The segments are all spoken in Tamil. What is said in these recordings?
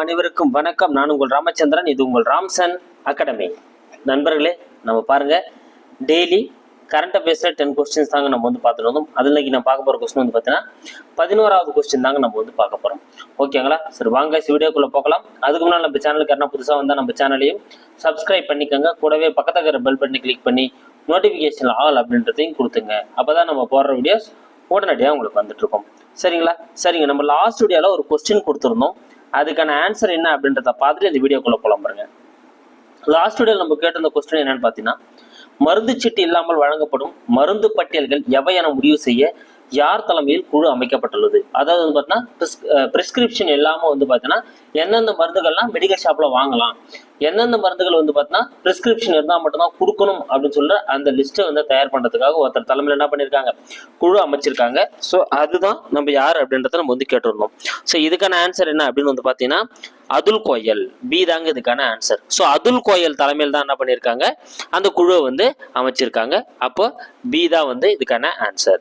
அனைவருக்கும் வணக்கம். நான் உங்கள் ராமச்சந்திரன் இது உங்கள் ராம்சன் அகாடமி. நண்பர்களே நம்ம பாருங்க. டெய்லி கரண்ட் அஃபேர்ஸில் டென் கொஸ்டின்ஸ் தாங்க நம்ம வந்து பார்த்துட்டு வந்தோம். அதில் இன்னைக்கு நான் பார்க்க போகிற கொஸ்டின் வந்து பார்த்தீங்கன்னா பதினோராவது கொஸ்டின் தாங்க நம்ம வந்து பார்க்க போகிறோம் ஓகேங்களா சரி வாங்க வீடியோக்குள்ளே போகலாம். அதுக்கு முன்னாடி நம்ம சேனலுக்கு என்ன புதுசாக வந்தால் நம்ம சேனலையும் சப்ஸ்கிரைப் பண்ணிக்கோங்க. கூடவே பக்கத்தில் இருக்கிற பெல் பட்டனை கிளிக் பண்ணி நோட்டிஃபிகேஷன் ஆல் அப்படின்றதையும் கொடுத்துங்க. அப்போ தான் நம்ம போடுற வீடியோஸ் உடனடியாக உங்களுக்கு வந்துட்டு இருக்கோம். சரிங்களா? சரிங்க நம்ம லாஸ்ட் வீடியோவில் ஒரு கொஸ்டின் கொடுத்துருந்தோம். அதுக்கான ஆன்சர் என்ன அப்படின்றத பார்த்துட்டு இந்த வீடியோக்குள்ளே போலாம் பாருங்க. லாஸ்ட் வீடியோ நம்ம கேட்டிருந்த கொஸ்டின் என்னன்னு பார்த்தீங்கன்னா மருந்து சீட்டு இல்லாமல் வழங்கப்படும் மருந்து பட்டியல்கள் எவை என முடிவு செய்ய யார் தலைமையில் குழு அமைக்கப்பட்டுள்ளது? அதாவது வந்து பார்த்தீங்கன்னா பிரிஸ்கிரிப்ஷன் இல்லாமல் வந்து பார்த்தீங்கன்னா எந்தெந்த மருந்துகள்லாம் மெடிக்கல் ஷாப்பில் வாங்கலாம். எந்தெந்த மருந்துகள் வந்து பார்த்தீங்கன்னா பிரிஸ்கிரிப்ஷன் இருந்தால் மட்டும்தான் கொடுக்கணும் அப்படின்னு சொல்கிற அந்த லிஸ்ட்டை வந்து தயார் பண்ணுறதுக்காக ஒருத்தர் தலைமையில் என்ன பண்ணியிருக்காங்க குழு அமைச்சிருக்காங்க. ஸோ அதுதான் நம்ம யார் அப்படின்றத நம்ம வந்து கேட்டுருந்தோம். ஸோ இதுக்கான ஆன்சர் என்ன அப்படின்னு வந்து பார்த்தீங்கன்னா அதுல் கோயல். பி தாங்க இதுக்கான ஆன்சர் ஸோ அதுல் கோயல் தலைமையில் தான் என்ன பண்ணியிருக்காங்க அந்த குழுவை வந்து அமைச்சிருக்காங்க. அப்போ பி தான் வந்து இதுக்கான ஆன்சர்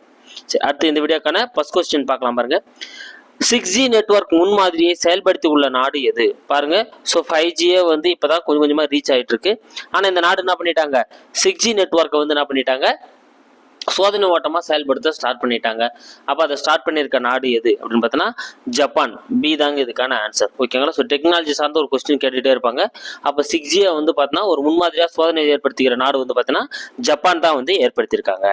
சரி அடுத்து இந்த வீடியோக்கான ஃபர்ஸ்ட் கொஸ்டின் பார்க்கலாம் பாருங்க. சிக்ஸ் ஜி நெட்ஒர்க் முன்மாதிரியை செயல்படுத்தி உள்ள நாடு எது? பாருங்க. ஸோ ஃபைவ் ஜியே வந்து இப்போதான் கொஞ்சம் கொஞ்சமாக ரீச் ஆகிட்டு இருக்கு. ஆனால் இந்த நாடு என்ன பண்ணிட்டாங்க? சிக்ஸ் ஜி நெட்ஒர்க்கை வந்து என்ன பண்ணிட்டாங்க? சோதனை ஓட்டமாக செயல்படுத்த ஸ்டார்ட் பண்ணிட்டாங்க. அப்போ அதை ஸ்டார்ட் பண்ணியிருக்க நாடு எது அப்படின்னு பார்த்தோன்னா ஜப்பான். பி தாங்க இதுக்கான ஆன்சர் ஓகேங்களா ஸோ டெக்னாலஜி சார்ந்த ஒரு கொஸ்டின் கேட்டுகிட்டே இருப்பாங்க. அப்போ சிக்ஸ் ஜியை வந்து பார்த்தோன்னா ஒரு முன்மாதிரியாக சோதனை ஏற்படுத்திக்கிற நாடு வந்து பார்த்தோன்னா ஜப்பான் தான் வந்து ஏற்படுத்தியிருக்காங்க.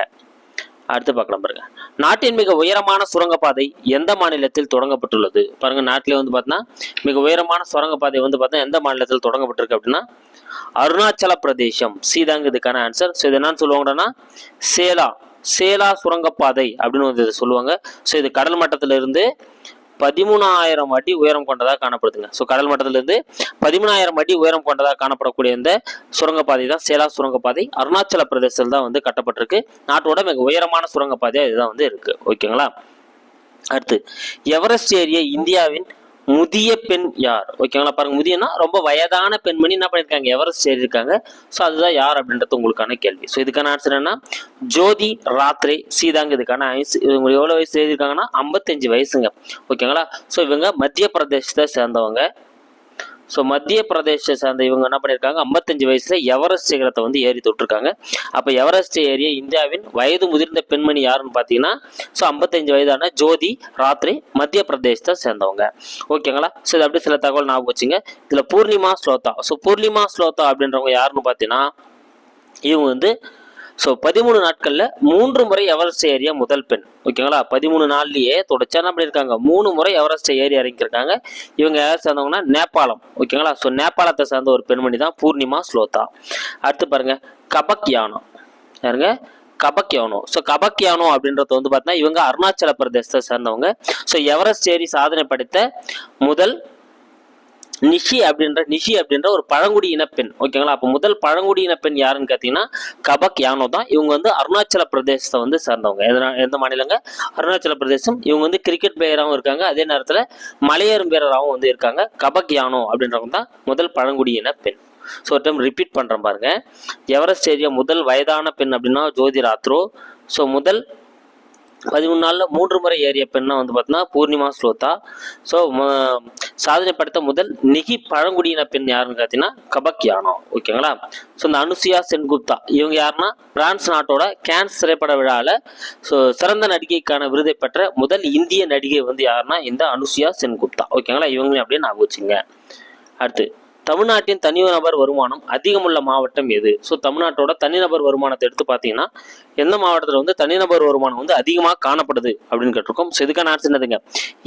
அடுத்து பார்க்கலாம் பாருங்க. நாட்டின் மிக உயரமான சுரங்கப்பாதை எந்த மாநிலத்தில் தொடங்கப்பட்டுள்ளது? பாருங்க நாட்டிலே வந்து பார்த்தீங்கன்னா மிக உயரமான சுரங்கப்பாதை வந்து பார்த்தீங்கன்னா எந்த மாநிலத்தில் தொடங்கப்பட்டிருக்கு அப்படின்னா அருணாச்சல பிரதேசம். சீதாங்க இதுக்கான ஆன்சர் ஸோ இது என்னன்னு சொல்லுவாங்கன்னா சேலா. சேலா சுரங்கப்பாதை அப்படின்னு வந்து இதை சொல்லுவாங்க. ஸோ இது கடல் மட்டத்திலிருந்து பதிமூணாயிரம் அடி உயரம் கொண்டதாக காணப்படுதுங்க. ஸோ கடல் மட்டத்திலிருந்து பதிமூணாயிரம் அடி உயரம் கொண்டதாக காணப்படக்கூடிய இந்த சுரங்கப்பாதை தான் சேலா சுரங்கப்பாதை. அருணாச்சல பிரதேசத்தில் தான் வந்து கட்டப்பட்டிருக்கு. நாட்டோட மிக உயரமான சுரங்கப்பாதையாக இதுதான் வந்து இருக்குது ஓகேங்களா? அடுத்து எவரெஸ்ட் ஏரியா இந்தியாவின் முதிய பெண் யார்? ஓகேங்களா பாருங்க முதியனா ரொம்ப வயதான பெண்மணி என்ன பண்ணியிருக்காங்க எவரெஸ்ட் ஏறி இருக்காங்க ஸோ அதுதான் யார் அப்படின்றது உங்களுக்கான கேள்வி. ஸோ இதுக்கான ஆன்சர் என்ன ஜோதி ராத்ரே சீதாங்க இதுக்கான வயசு இவங்க எவ்வளோ வயசு எழுதியிருக்காங்கன்னா ஐம்பத்தஞ்சு வயசுங்க. ஓகேங்களா ஸோ இவங்க மத்திய பிரதேசத்தை சேர்ந்தவங்க. ஸோ மத்திய பிரதேசத்தை சேர்ந்த இவங்க என்ன பண்ணியிருக்காங்க ஐம்பத்தஞ்சு வயசுல எவரெஸ்ட் சிகரத்தை வந்து ஏறி தொட்டிருக்காங்க. அப்போ எவரெஸ்ட் ஏறிய இந்தியாவின் வயது முதிர்ந்த பெண்மணி யாருன்னு பார்த்தீங்கன்னா ஸோ ஐம்பத்தஞ்சு வயதான ஜோதி ராத்ரி மத்திய பிரதேசத்தை சேர்ந்தவங்க. ஓகேங்களா? ஸோ இது அப்படி சில தகவல் ஞாபகம் வச்சுங்க. இதில் பூர்ணிமா ஸ்லோத்தா ஸோ பூர்ணிமா ஸ்லோதா அப்படின்றவங்க யாருன்னு பார்த்தீங்கன்னா இவங்க வந்து ஸோ பதிமூணு நாட்களில் மூன்று முறை எவரெஸ்ட் ஏறிய முதல் பெண். ஓகேங்களா? பதிமூணு நாள்லயே தொடர்ச்சியா என்ன பண்ணியிருக்காங்க? மூணு முறை எவரெஸ்ட் ஏறி இறங்கியிருக்காங்க. இவங்க யாரை சேர்ந்தவங்கன்னா? நேபாளம். ஓகேங்களா? ஸோ நேபாளத்தை சேர்ந்த ஒரு பெண்மணி தான் பூர்ணிமா ஸ்லோதா அடுத்து பாருங்க கபக் யானம் யாருங்க? கபக் யானோ ஸோ கபக் யானோ அப்படின்றது வந்து பார்த்தீங்கன்னா இவங்க அருணாச்சல பிரதேசத்தை சேர்ந்தவங்க. ஸோ எவரெஸ்ட் ஏறி சாதனை படைத்த முதல் நிஷி அப்படின்ற நிஷி அப்படின்ற ஒரு பழங்குடியின பெண் ஓகேங்களா? அப்போ முதல் பழங்குடியின பெண் யாருன்னு பார்த்தீங்கன்னா கபக் யானோ தான். இவங்க வந்து அருணாச்சல பிரதேசத்தை வந்து சேர்ந்தவங்க. எதனா- எந்த மாநிலங்க? அருணாச்சல பிரதேசம். இவங்க வந்து கிரிக்கெட் பிளேயராகவும் இருக்காங்க. அதே நேரத்தில் மலையேறும் வீரராகவும் வந்து இருக்காங்க. கபக் யானோ அப்படின்றவங்க தான் முதல் பழங்குடியின பெண் ஸோ ஒரு டைம் ரிப்பீட் பண்ணுறேன் பாருங்க. எவரெஸ்ட் ஏரியா முதல் வயதான பெண் அப்படின்னா ஜோதி ராத்ரோ ஸோ முதல் பதிமூணு நாளில் மூன்று முறை ஏறிய பெண்ணா வந்து பார்த்தீங்கன்னா பூர்ணிமா ஸ்லோதா ஸோ சாதனை படுத்த முதல் நிகி பழங்குடியின பெண் யாருன்னு பார்த்தீங்கன்னா கபக் யானோ ஓகேங்களா? ஸோ இந்த அனுசுயா சென்குப்தா. இவங்க யாருன்னா? பிரான்ஸ் நாட்டோட கேன்ஸ் திரைப்பட விழாவில் ஸோ சிறந்த நடிகைக்கான விருதை பெற்ற முதல் இந்திய நடிகை வந்து யாருன்னா? இந்த அனுசுயா சென்குப்தா. ஓகேங்களா? இவங்களையும் அப்படியே நான் வச்சுங்க. அடுத்து தமிழ்நாட்டின் தனிநபர் வருமானம் அதிகமுள்ள மாவட்டம் எது? ஸோ தமிழ்நாட்டோட தனிநபர் வருமானத்தை எடுத்து பார்த்தீங்கன்னா எந்த மாவட்டத்தில் வந்து தனிநபர் வருமானம் வந்து அதிகமாக காணப்படுது அப்படின்னு கேட்டிருக்கோம். ஸோ இதுக்கான ஆன்சர் என்னதுங்க?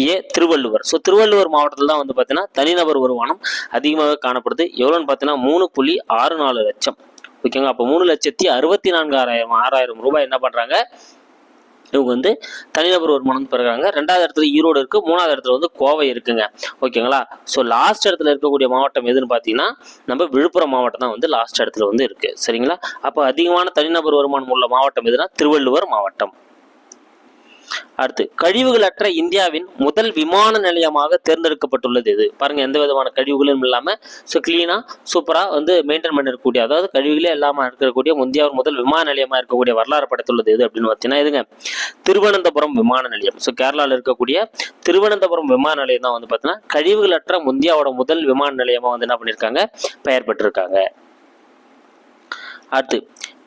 ஏ திருவள்ளுவர். ஸோ திருவள்ளுவர் மாவட்டத்தில் தான் வந்து பார்த்தீங்கன்னா தனிநபர் வருமானம் அதிகமாக காணப்படுது. எவ்வளோன்னு பார்த்தீங்கன்னா மூணு புள்ளி ஆறு நாலு லட்சம். ஓகேங்க? அப்போ மூணு லட்சத்தி அறுபத்தி நான்காயிரம் ஆறாயிரம் ரூபாய் என்ன பண்ணுறாங்க இவங்க வந்து தனிநபர் வருமானம் பெறுறாங்க ரெண்டாவது இடத்துல ஈரோடு இருக்குது மூணாவது இடத்துல வந்து கோவை இருக்குங்க. ஓகேங்களா? ஸோ லாஸ்ட் இடத்துல இருக்கக்கூடிய மாவட்டம் எதுன்னு பார்த்தீங்கன்னா நம்ம விழுப்புரம் மாவட்டம் தான் வந்து லாஸ்ட் இடத்துல வந்து இருக்குது சரிங்களா? அப்போ அதிகமான தனிநபர் வருமானம் உள்ள மாவட்டம் எதுனா திருவள்ளுவர் மாவட்டம். அடுத்து கழிவுகளற்ற இந்தியாவின் முதல் விமான நிலையமாக தேர்ந்தெடுக்கப்பட்டுள்ளது இது. பாருங்க எந்த விதமான கழிவுகளும் இல்லாமல் ஸோ கிளீனாக சூப்பரா வந்து மெயின்டைன் பண்ணிருக்கக்கூடிய அதாவது கழிவுகளே இல்லாமல் இருக்கக்கூடிய இந்தியாவின் முதல் விமான நிலையமாக இருக்கக்கூடிய வரலாறு படைத்துள்ளது எது அப்படின்னு பார்த்தீங்கன்னா இதுங்க திருவனந்தபுரம் விமான நிலையம். ஸோ கேரளாவில் இருக்கக்கூடிய திருவனந்தபுரம் விமான நிலையம் தான் வந்து பார்த்தீங்கன்னா கழிவுகளற்ற இந்தியாவோட முதல் விமான நிலையமாக வந்து என்ன பண்ணியிருக்காங்க பெயர் பெற்றிருக்காங்க. அடுத்து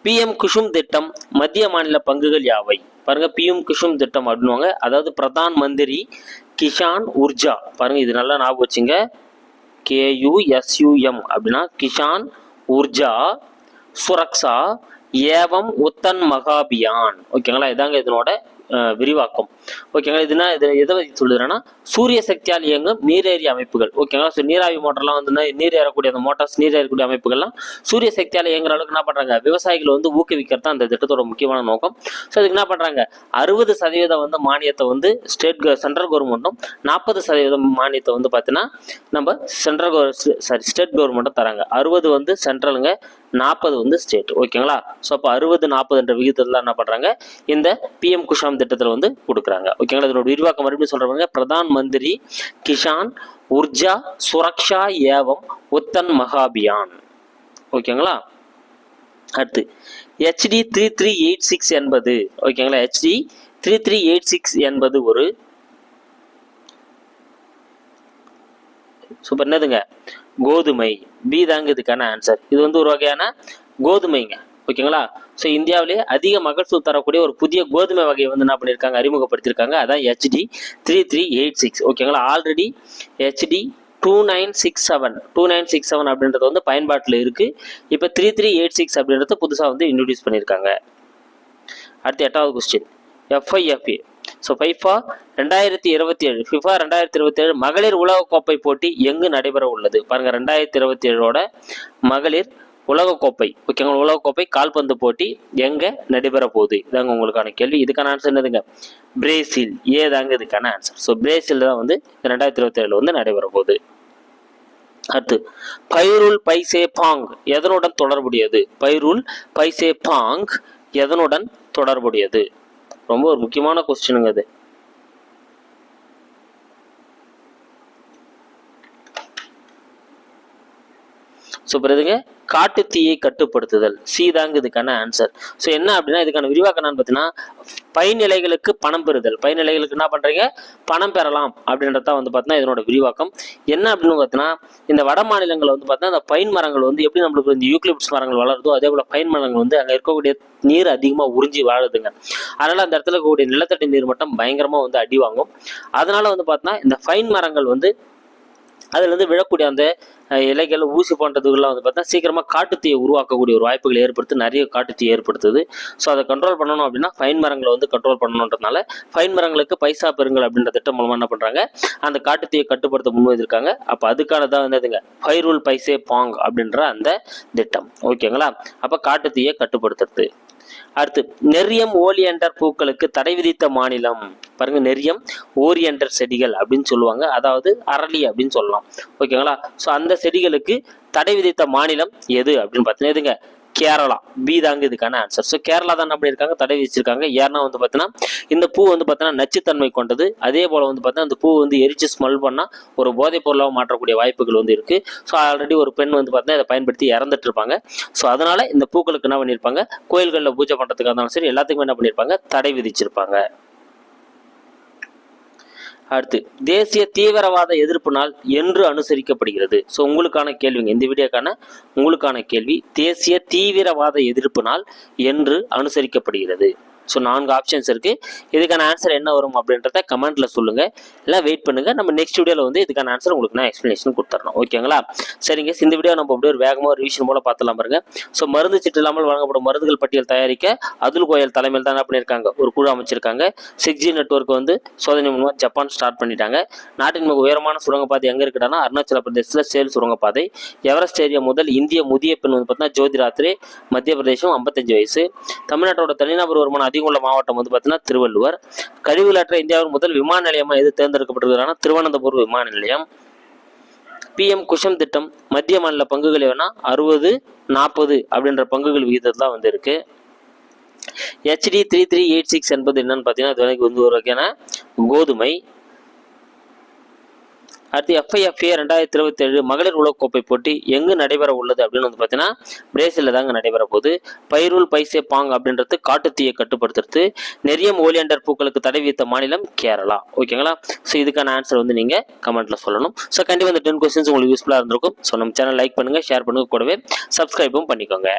பிஎம் குஷும் திட்டம் மத்திய மாநில பங்குகள் யாவை? பாருங்கள் பிஎம் கிஷும் திட்டம் அப்படின்னுவாங்க. அதாவது பிரதான் மந்திரி கிஷான் உர்ஜா பாருங்கள் இது நல்லா ஞாபகம் வச்சுங்க. கேயுஎஸ்யூஎம் அப்படின்னா கிஷான் உர்ஜா சுரக்ஷா ஏவம் உத்தன் மகாபியான். ஓகேங்களா? இதாங்க இதனோட விரிவாக்கம். ஓகேங்களா இதுனா இதில் எதை பத்தி சொல்லுதுன்னா சூரிய சக்தியால் இயங்கும் நீரேறி அமைப்புகள். ஓகேங்களா ஸோ நீராவி மோட்டர்லாம் வந்து நீர் ஏறக்கூடிய அந்த மோட்டார்ஸ் நீர் ஏறக்கூடிய அமைப்புகள்லாம் சூரிய சக்தியால் இயங்குற அளவுக்கு என்ன பண்ணுறாங்க விவசாயிகளை வந்து ஊக்குவிக்கிறது தான் அந்த திட்டத்தோட முக்கியமான நோக்கம். ஸோ அதுக்கு என்ன பண்ணுறாங்க அறுபது சதவீதம் வந்து மானியத்தை வந்து ஸ்டேட் சென்ட்ரல் கவர்மெண்ட்டும் நாற்பது சதவீதம் மானியத்தை வந்து பார்த்தீங்கன்னா நம்ம சென்ட்ரல் சாரி ஸ்டேட் கவர்மெண்ட்டும் தராங்க. அறுபது வந்து சென்ட்ரலுங்க நாற்பது வந்து ஸ்டேட் ஓகேங்களா ஸோ அப்போ அறுபது நாற்பதுன்ற விகிதத்தில் என்ன பண்ணுறாங்க இந்த பிஎம் குஷாம் திட்டத்தில் வந்து கொடுக்குறாங்க. ஓகேங்களா இதனோட விரிவாக்கம் மறுபடியும் சொல்கிறவங்க பிரதான் மந்திரி கிஷான் உர்ஜா சுரக்ஷா ஏவம் உத்தன் மகாபியான். ஓகேங்களா அடுத்து HD three three eight six என்பது ஓகேங்களா HD three three eight six என்பது ஒரு சூப்பர் என்னதுங்க? கோதுமை. பி தாங்க இதுக்கான ஆன்சர் இது வந்து ஒரு வகையான கோதுமைங்க. ஓகேங்களா? ஸோ இந்தியாவிலே அதிக மகசூல் தரக்கூடிய ஒரு புதிய கோதுமை வகையை வந்து என்ன பண்ணியிருக்காங்க அறிமுகப்படுத்தியிருக்காங்க அதான் HD three three eight six ஓகேங்களா? Already HD two nine six seven two nine six seven அப்படின்றது வந்து பயன்பாட்டில் இருக்குது இப்போ த்ரீ த்ரீ எயிட் சிக்ஸ் அப்படின்றது புதுசாக வந்து இன்ட்ரடியூஸ் பண்ணியிருக்காங்க அடுத்து எட்டாவது கொஸ்டின் எஃப்ஐஎஃப்ஏ ஸோ ஃபைஃபா ரெண்டாயிரத்தி இருபத்தி ஏழு. ஃபிஃபா ரெண்டாயிரத்தி இருபத்தி ஏழு மகளிர் உலகக்கோப்பை போட்டி எங்கு நடைபெற உள்ளது? பாருங்க ரெண்டாயிரத்தி இருபத்தி ஏழோட மகளிர் உலகக்கோப்பை ஓகேங்களா? உலகக்கோப்பை கால்பந்து போட்டி எங்கே நடைபெற போகுது? இதாங்க உங்களுக்கான கேள்வி. இதுக்கான ஆன்சர் என்னதுங்க? பிரேசில். ஏதாங்க இதுக்கான ஆன்சர் ஸோ பிரேசில் தான் வந்து ரெண்டாயிரத்தி இருபத்தி ஏழில் வந்து நடைபெற போகுது. அடுத்து பைருல் பைசே பாங் எதனுடன் தொடர்புடையது? பைருல் பைசே பாங் எதனுடன் தொடர்புடையது? ரொம்ப ஒரு முக்கியமான கொஸ்டினுங்க அது. ஸோ பிறகுங்க காட்டு தீயை கட்டுப்படுத்துதல். சி தாங்க இதுக்கான ஆன்சர் ஸோ என்ன அப்படின்னா இதுக்கான விரிவாக்கம் என்னன்னு பார்த்தீங்கன்னா பயனிலைகளுக்கு பணம் பெறுதல். பயனிலைகளுக்கு என்ன பண்ணுறீங்க பணம் பெறலாம் அப்படின்றது தான் வந்து பார்த்தீங்கன்னா இதனோட விரிவாக்கம். என்ன அப்படின்னு பார்த்தீங்கன்னா இந்த வட மாநிலங்களில் வந்து பார்த்தீங்கன்னா இந்த பைன் மரங்கள் வந்து எப்படி நம்மளுக்கு இந்த யூக்லிப்ஸ் மரங்கள் வளருதோ அதே போல் பைன் மரங்கள் வந்து அங்கே இருக்கக்கூடிய நீர் அதிகமாக உறிஞ்சி வாழுதுங்க. அதனால் அந்த இடத்துல இருக்கக்கூடிய நிலத்தடி நீர் மட்டும் பயங்கரமாக வந்து அடி வாங்கும். அதனால் வந்து பார்த்தீங்கன்னா இந்த பைன் மரங்கள் வந்து அதுலேருந்து விழக்கூடிய அந்த இலைகள் ஊசி போன்றதுக்கெல்லாம் வந்து பார்த்தா சீக்கிரமாக காட்டுத்தீயை உருவாக்கக்கூடிய ஒரு வாய்ப்புகளை ஏற்படுத்தி நிறைய காட்டுத்தீ ஏற்படுத்துது. ஸோ அதை கண்ட்ரோல் பண்ணணும் அப்படின்னா ஃபைன் மரங்களை வந்து கண்ட்ரோல் பண்ணணுன்றதுனால ஃபைன் மரங்களுக்கு பைசா பெறுங்கள் அப்படின்ற திட்டம் மூலமாக என்ன பண்ணுறாங்க அந்த காட்டுத்தீயை கட்டுப்படுத்த முன்வைத்திருக்காங்க. அப்போ அதுக்கானதான் அதுங்க ஃபைரூல் பைசே பாங் அப்படின்ற அந்த திட்டம். ஓகேங்களா? அப்போ காட்டுத்தீயை கட்டுப்படுத்துறது. அடுத்து நெறியம் ஓலியண்டர் பூக்களுக்கு தடை விதித்த மாநிலம். பாருங்க நெறியம் ஓரியண்டர் செடிகள் அப்படின்னு சொல்லுவாங்க. அதாவது அரளி அப்படின்னு சொல்லலாம். ஓகேங்களா? ஸோ அந்த செடிகளுக்கு தடை விதித்த மாநிலம் எது அப்படின்னு பார்த்தீங்கன்னா எதுங்க? கேரளா. பி தாங்க இதுக்கான ஆன்சர் ஸோ கேரளா தான் என்ன பண்ணியிருக்காங்க? தடை விதிச்சிருக்காங்க. ஏன்னா வந்து பார்த்தீங்கன்னா இந்த பூ வந்து பார்த்தீங்கன்னா நச்சுத்தன்மை கொண்டது. அதே போல் வந்து பார்த்தீங்கன்னா இந்த பூ வந்து எரிச்சு ஸ்மெல் பண்ணால் ஒரு போதைப் பொருளாக மாற்றக்கூடிய வாய்ப்புகள் வந்து இருக்குது ஸோ ஆல்ரெடி ஒரு பெண் வந்து பார்த்தீங்கன்னா இதை பயன்படுத்தி இறந்துட்டு இருப்பாங்க. ஸோ அதனால் இந்த பூக்களுக்கு என்ன பண்ணியிருப்பாங்க? கோயில்களில் பூஜை பண்ணுறதுக்காக இருந்தாலும் சரி எல்லாத்துக்குமே என்ன பண்ணியிருப்பாங்க? தடை விதிச்சிருப்பாங்க. அடுத்து தேசிய தீவிரவாத எதிர்ப்பு நாள் என்று அனுசரிக்கப்படுகிறது. ஸோ உங்களுக்கான கேள்விங்க. இந்த வீடியோக்கான உங்களுக்கான கேள்வி தேசிய தீவிரவாத எதிர்ப்பு நாள் என்று அனுசரிக்கப்படுகிறது. ஸோ நான்கு ஆப்ஷன்ஸ் இருக்குது இதுக்கான ஆன்சர் என்ன வரும் அப்படின்றத கமெண்ட்டில் சொல்லுங்கள் எல்லாம் வெயிட் பண்ணுங்க. நம்ம நெக்ஸ்ட் வீடியோவில் வந்து இதுக்கான ஆன்சர் உங்களுக்கு நான் எக்ஸ்ப்ளனேஷன் கொடுத்துறோம் ஓகேங்களா சரிங்க இந்த வீடியோ நம்ம அப்படியே ஒரு வேகமாக ஒரு ரிவிஷன் போல பார்த்துலாம் பாருங்க. ஸோ மருந்து சீட்டு இல்லாமல் வழங்கப்படும் மருந்துகள் பட்டியல் தயாரிக்க அதுல் கோயல் தலைமையில் தான் என்ன பண்ணியிருக்காங்க. ஒரு குழு அமைச்சிருக்காங்க. சிக்ஸ் ஜி நெட்ஒர்க் வந்து சோதனை மூலமாக ஜப்பான் ஸ்டார்ட் பண்ணிட்டாங்க. நாட்டின் மிக உயரமான சுரங்கப்பாதை எங்கே இருக்குன்னா அருணாச்சல பிரதேசத்தில் சேல் சுரங்கப்பாதை. எவரெஸ்ட் ஏரியா முதல் இந்திய முதிய பெண் வந்து பார்த்தீங்கன்னா ஜோதிராத்ரி மத்திய பிரதேசம் ஐம்பத்தஞ்சு வயசு. தமிழ்நாட்டோட தனிநபர் வருமானம் அதிக உள்ள மாவட்டம் வந்து பார்த்தீங்கன்னா திருவள்ளுவர். கழிவுகளற்ற இந்தியாவின் முதல் விமான நிலையமாக எது தேர்ந்தெடுக்கப்பட்டிருக்கிறதுனா திருவனந்தபுரம் விமான நிலையம். பிஎம் குஷம் திட்டம் மத்திய மாநில பங்குகள் எவ்வளோனா அறுபது நாற்பது அப்படின்ற பங்குகள் விகிதத்தில் தான் வந்து இருக்கு. HD three three eight six என்பது என்னன்னு பார்த்தீங்கன்னா இது வந்து ஒரு வகையான கோதுமை அடுத்து எஃப்ஐஎஃப்ஏ ரெண்டாயிரத்தி இருபத்தி ஏழு மகளிர் உலகக்கோப்பை போட்டி எங்கு நடைபெற உள்ளது அப்படின்னு வந்து பார்த்தீங்கன்னா பிரேசிலில் தாங்க நடைபெற போகுது. பைரூல் பைசே பாங் அப்படின்றது காட்டுத்தீயை கட்டுப்படுத்துறது. நெறியம் ஓலியண்டர் பூக்களுக்கு தடை வித்த மாநிலம் கேரளா. ஓகேங்களா? ஸோ இதுக்கான ஆன்சர் வந்து நீங்கள் கமெண்ட்டில் சொல்லணும். ஸோ கண்டிப்பாக இந்த டென் கொஸ்டின்ஸ் உங்களுக்கு யூஸ்ஃபுல்லாக இருந்திருக்கும். ஸோ நம்ம சேனல் லைக் பண்ணுங்கள் ஷேர் பண்ணுங்கள் கூடவே சப்ஸ்கிரைபும் பண்ணிக்கோங்க.